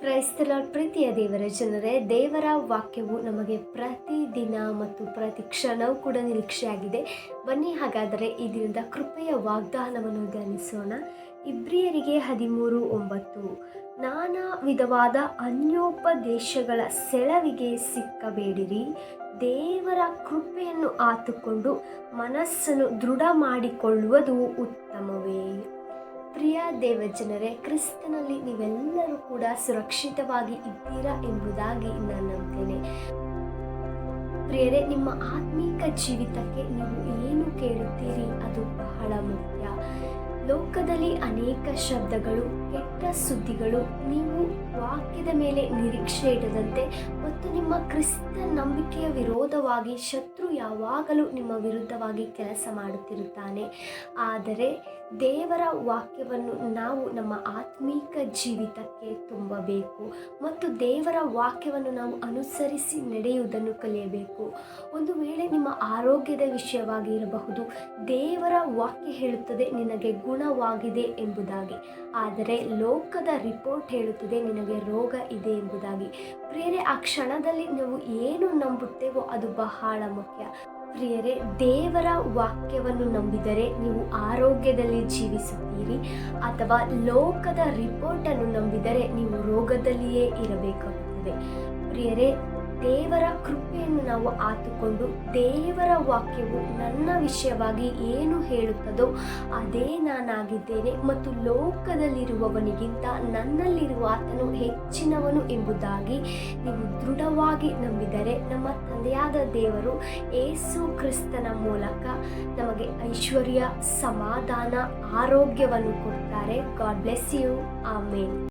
ಕ್ರೈಸ್ತರ ಪ್ರೀತಿಯ ದೇವರ, ಜನರೇ, ದೇವರ ವಾಕ್ಯವು ನಮಗೆ ಪ್ರತಿದಿನ ಮತ್ತು ಪ್ರತಿ ಕ್ಷಣವೂ ಕೂಡ ನಿರೀಕ್ಷೆಯಾಗಿದೆ. ಬನ್ನಿ ಹಾಗಾದರೆ ಈ ದಿನದ ಕೃಪೆಯ ವಾಗ್ದಾನವನ್ನು ಧ್ಯಾನಿಸೋಣ. ಇಬ್ರಿಯರಿಗೆ ಹದಿಮೂರು ಒಂಬತ್ತು. ನಾನಾ ವಿಧವಾದ ಅನ್ಯೋಪದೇಶಗಳ ಸೆಳವಿಗೆ ಸಿಕ್ಕಬೇಡಿರಿ. ದೇವರ ಕೃಪೆಯನ್ನು ಆತುಕೊಂಡು ಮನಸ್ಸನ್ನು ದೃಢ ಮಾಡಿಕೊಳ್ಳುವುದು ಉತ್ತಮವೇ. ಪ್ರಿಯ ದೇವಜನರೇ, ಕ್ರಿಸ್ತನಲ್ಲಿ ನೀವೆಲ್ಲರೂ ಕೂಡ ಸುರಕ್ಷಿತವಾಗಿ ಇದ್ದೀರಾ ಎಂಬುದಾಗಿ ನಾನು ನಂಬ್ತೇನೆ ಪ್ರಿಯರೇ, ನಿಮ್ಮ ಆತ್ಮೀಕ ಜೀವಿತಕ್ಕೆ ನೀವು ಏನು ಕೇಳುತ್ತೀರಿ? ಅದು ಬಹಳ ಮುಖ್ಯ. ಲೋಕದಲ್ಲಿ ಅನೇಕ ಶಬ್ದಗಳು, ಕೆಟ್ಟ ಸುದ್ದಿಗಳು, ನೀವು ವಾಕ್ಯದ ಮೇಲೆ ನಿರೀಕ್ಷೆ ಇಡದಂತೆ ಮತ್ತು ನಿಮ್ಮ ಕ್ರಿಸ್ತ ನಂಬಿಕೆಯ ವಿರೋಧವಾಗಿ ಶತ್ರು ಯಾವಾಗಲೂ ನಿಮ್ಮ ವಿರುದ್ಧವಾಗಿ ಕೆಲಸ ಮಾಡುತ್ತಿರುತ್ತಾನೆ. ಆದರೆ ದೇವರ ವಾಕ್ಯವನ್ನು ನಾವು ನಮ್ಮ ಆತ್ಮೀಕ ಜೀವಿತಕ್ಕೆ ತುಂಬಬೇಕು ಮತ್ತು ದೇವರ ವಾಕ್ಯವನ್ನು ನಾವು ಅನುಸರಿಸಿ ನಡೆಯುವುದನ್ನು ಕಲಿಯಬೇಕು. ಒಂದು ವೇಳೆ ನಿಮ್ಮ ಆರೋಗ್ಯದ ವಿಷಯವಾಗಿ ಇರಬಹುದು, ದೇವರ ವಾಕ್ಯ ಹೇಳುತ್ತದೆ, ನಿನಗೆ ಗುಣವಾಗಿದೆ ಎಂಬುದಾಗಿ. ಆದರೆ ಲೋಕದ ರಿಪೋರ್ಟ್ ಹೇಳುತ್ತದೆ, ನಿನಗೆ ರೋಗ ಇದೆ ಎಂಬುದಾಗಿ. ಪ್ರಿಯರೇ, ಆ ಕ್ಷಣದಲ್ಲಿ ನಾವು ಏನು ನಂಬುತ್ತೇವೋ ಅದು ಬಹಳ ಮುಖ್ಯ. ಪ್ರಿಯರೇ, ದೇವರ ವಾಕ್ಯವನ್ನು ನಂಬಿದರೆ ನೀವು ಆರೋಗ್ಯದಲ್ಲಿ ಜೀವಿಸುತ್ತೀರಿ, ಅಥವಾ ಲೋಕದ ರಿಪೋರ್ಟನ್ನು ನಂಬಿದರೆ ನೀವು ರೋಗದಲ್ಲಿಯೇ ಇರಬೇಕಾಗುತ್ತದೆ. ಪ್ರಿಯರೇ ದೇವರ ಕೃಪೆಯನ್ನು ನಾವು ಆತುಕೊಂಡು ದೇವರ ವಾಕ್ಯವು ನನ್ನ ವಿಷಯವಾಗಿ ಏನು ಹೇಳುತ್ತದೋ ಅದೇ ನಾನಾಗಿದ್ದೇನೆ ಮತ್ತು ಲೋಕದಲ್ಲಿರುವವನಿಗಿಂತ ನನ್ನಲ್ಲಿರುವ ಆತನು ಹೆಚ್ಚಿನವನು ಎಂಬುದಾಗಿ ನೀವು ದೃಢವಾಗಿ ನಂಬಿದರೆ ನಮ್ಮ ತಂದೆಯಾದ ದೇವರು ಏಸು ಕ್ರಿಸ್ತನ ಮೂಲಕ ನಮಗೆ ಐಶ್ವರ್ಯ, ಸಮಾಧಾನ, ಆರೋಗ್ಯವನ್ನು ಕೊಡ್ತಾರೆ. God bless you. ಆಮೇನ್.